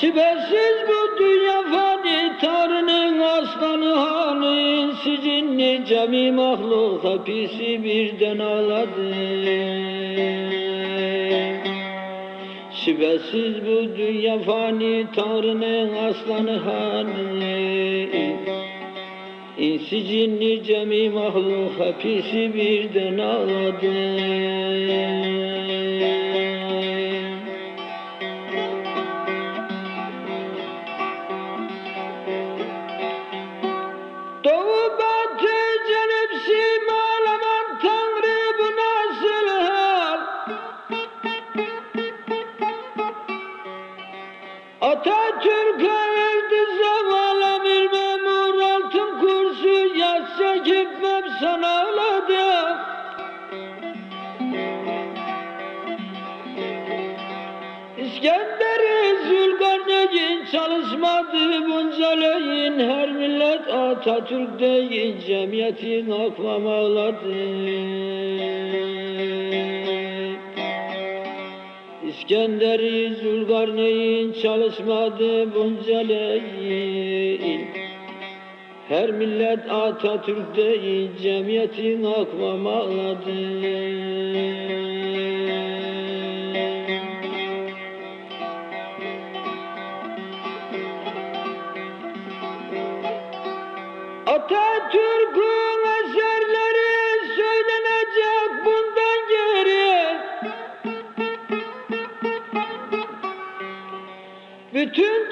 Şüphesiz bu dünya fani Tanrı'nın aslanı hanı Sizinli cemi mahluk hapisi birden ağladı. Şüphesiz bu dünya fani Tanrı'nın aslanı hanı İnsi cinni cemi mahluk hapisi birden ağladı Gitmem sana ağladı İskender'i Zülkarneyn çalışmadı bunca leyin. Her millet Atatürk deyin cemiyetin akvam ağladı. İskender'i Zülkarneyn çalışmadı bunca leyin Her millet Atatürk deyin cemiyetin akvam ağladı Atatürk'ün eserleri söylenecek bundan geri. Bütün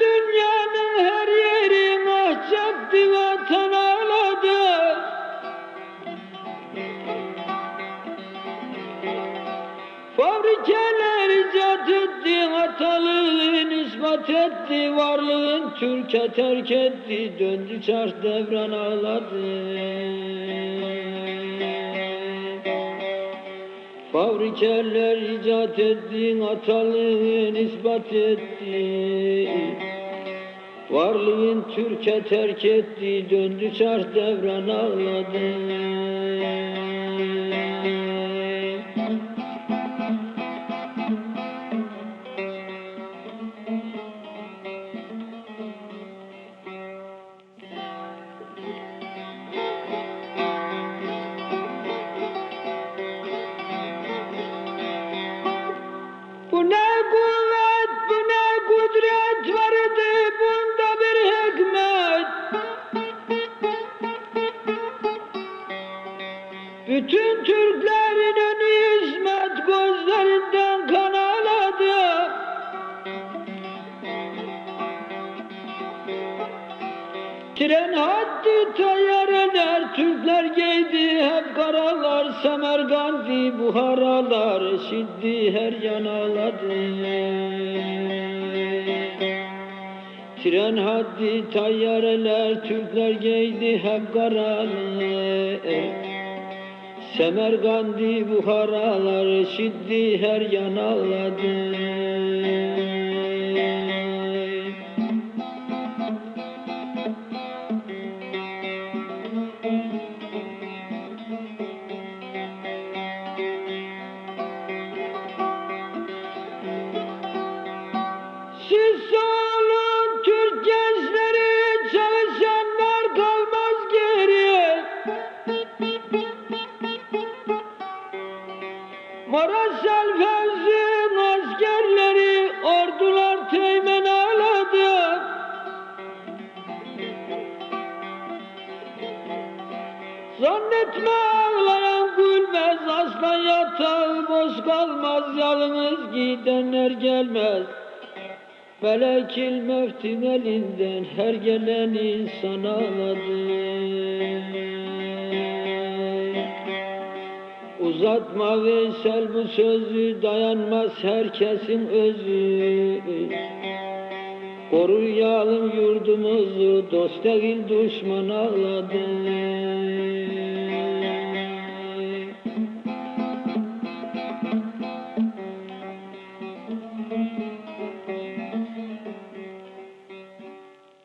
ispat etti, varlığın Türkiye terk etti, döndü çarş devran ağladı. Fabrikeler icat etti, hatalığın ispat etti, varlığın Türkiye terk etti, döndü çarş devran ağladı. Bütün Türklerin önü hizmet gözlerinden kan ağladı. Tren haddi tayyareler, Türkler giydi hep karalar, Semerkandi buharalar, şiddi her yan ağladı. Tren haddi tayyareler, Türkler giydi hep karalar, Semerkandi buharalar, şiddi her yan ağladı. Ordular teğmen ağladı. Zannetme ağlayan gülmez, aslan yatağı boş kalmaz, yalnız gidenler gelmez. Melekil mevtin elinden her gelen insan ağladı. Uzatma Veysel bu sözü dayanmaz herkesin özü. Koruyalım yurdumuzu dost değil düşman ağladı.